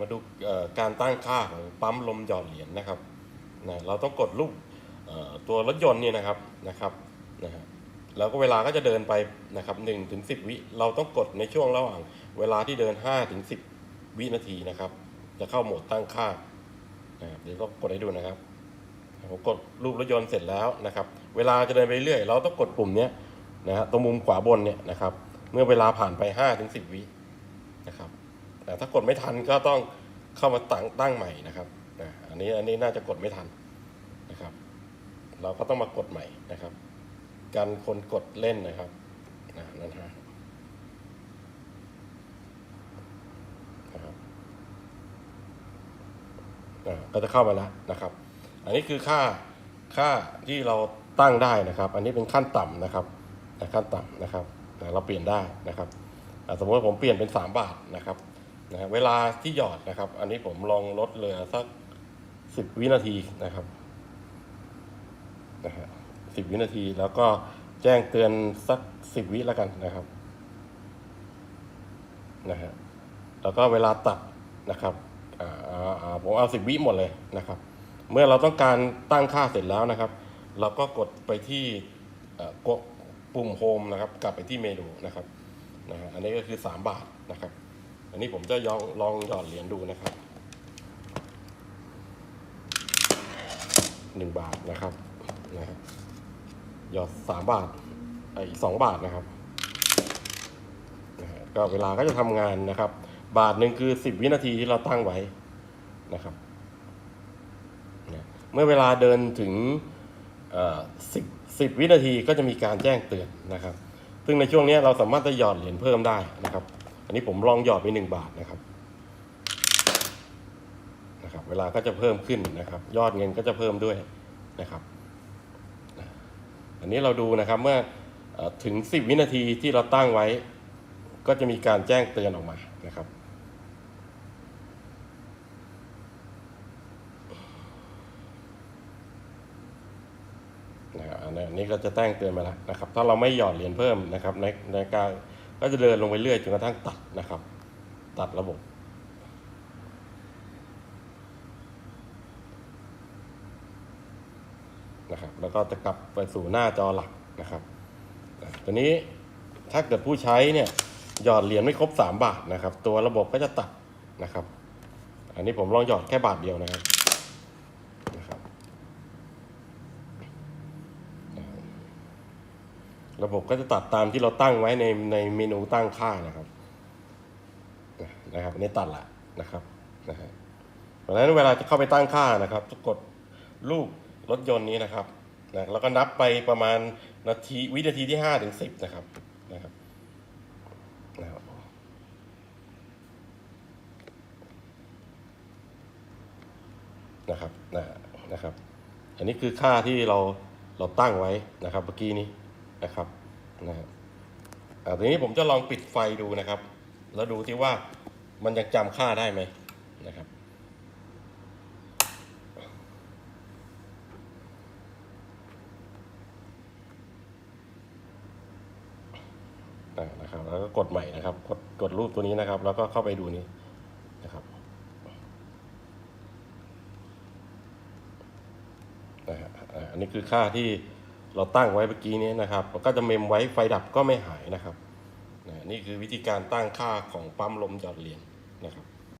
มาดูการตั้งค่าของปั๊มลมหยอดเหรียญนะครับนะเราต้องกดลูกตัวรถยนต์นี่นะครับนะครับนะฮะแล้วก็เวลาก็จะเดินไปนะครับหนึ่งถึงสิบวิเราต้องกดในช่วงระหว่าง เวลาที่เดินห้าถึงสิบวินาทีนะครับ จะเข้าโหมดตั้งค่านะครับเดี๋ยวก็กดให้ดูนะครับผมกดรูปรถยนต์เสร็จแล้วนะครับ เวลาจะเดินไปเรื่อยเราต้องกดปุ่มเนี้ยนะฮะตรงมุมขวาบนเนี่ยนะครับ เมื่อเวลาผ่านไปห้าถึงสิบวินะครับ แต่ถ้ากดไม่ทันก็ต้องเข้ามาตั้งตั้งใหม่นะครับนะอันนี้อันนี้น่าจะกดไม่ทันนะครับ เราก็ต้องมากดใหม่นะครับการคนกดเล่นนะครับนะนั่นฮะนะครับก็จะเข้ามาแล้วนะครับ อันนี้คือค่าค่าที่เราตั้งได้นะครับ อันนี้เป็นขั้นต่ำนะครับขั้นต่ำนะครับเราเปลี่ยนได้นะครับสมมติผมเปลี่ยนเป็น 3 บาทนะครับ นะเวลาที่หยอดนะครับ อันนี้ผมลองลดเหลือสัก10วินาทีนะครับนะฮะสิบวินาทีแล้วก็แจ้งเตือนสัก10วิแล้วกันนะครับนะฮะแล้วก็เวลาตัดนะครับผมเอา10วิหมดเลยนะครับ เมื่อเราต้องการตั้งค่าเสร็จแล้วนะครับ เราก็กดไปที่กดปุ่มโฮมนะครับ กลับไปที่เมนูนะครับนะฮะอันนี้ก็คือ 3 บาทนะครับ อันนี้ผมจะลองลองหยอดเหรียญดูนะครับหนึ่งบาทนะครับนะฮะหยอดสามบาทไอ้อีกสองบาทนะครับนะฮะก็เวลาก็จะทำงานนะครับ บาทหนึ่งคือสิบวินาทีที่เราตั้งไว้นะครับนะเมื่อเวลาเดินถึงสิบสิบวินาทีก็จะมีการแจ้งเตือนนะครับ ซึ่งในช่วงนี้เราสามารถจะหยอดเหรียญเพิ่มได้นะครับ อันนี้ผมลองหยอดไปหนึ่งบาทนะครับนะครับ เวลาก็จะเพิ่มขึ้นนะครับ ยอดเงินก็จะเพิ่มด้วยนะครับอันนี้เราดูนะครับเมื่อถึง 10 วินาทีที่เราตั้งไว้ ก็จะมีการแจ้งเตือนออกมานะครับนะอันนี้อันนี้ก็จะแจ้งเตือนมาแล้วนะครับ ถ้าเราไม่หยอดเหรียญเพิ่มนะครับในในการ ก็จะเดินลงไปเรื่อยจนกระทั่งตัดนะครับ ตัดระบบ นะครับ แล้วก็จะกลับไปสู่หน้าจอหลักนะครับตัวนี้ถ้าเกิดผู้ใช้เนี่ยหยอดเหรียญไม่ครบ 3 บาทนะครับ ตัวระบบก็จะตัดนะครับ อันนี้ผมลองหยอดแค่บาทเดียวนะครับ ระบบก็จะตัดตามที่เราตั้งไว้ในในเมนูตั้งค่านะครับนะครับนนี้ตัดละนะครับนะฮะเพราะฉะนั้นเวลาจะเข้าไปตั้งค่านะครับกดรูปรถยนต์นี้นะครับนะแล้วก็นับไปประมาณนาทีวินาทีที่ห้าถึงสิบนะครับนะครับนะครับนะครับนะนะครับ อันนี้คือค่าที่เราเราตั้งไว้นะครับเมื่อกี้นี้ นะครับนะฮะทีนี้ผมจะลองปิดไฟดูนะครับ แล้วดูที่ว่ามันยังจำค่าได้ไหมนะครับนะครับแล้วก็กดใหม่นะครับ กดกดรูปตัวนี้นะครับ แล้วก็เข้าไปดูนี้นะครับนะฮะอันนี้คือค่าที่ เราตั้งไว้เมื่อกี้นี้นะครับมันก็จะเมมไว้ไฟดับก็ไม่หายนะครับนะนี่คือวิธีการตั้งค่าของปั๊มลมหยอดเหรียญนะครับ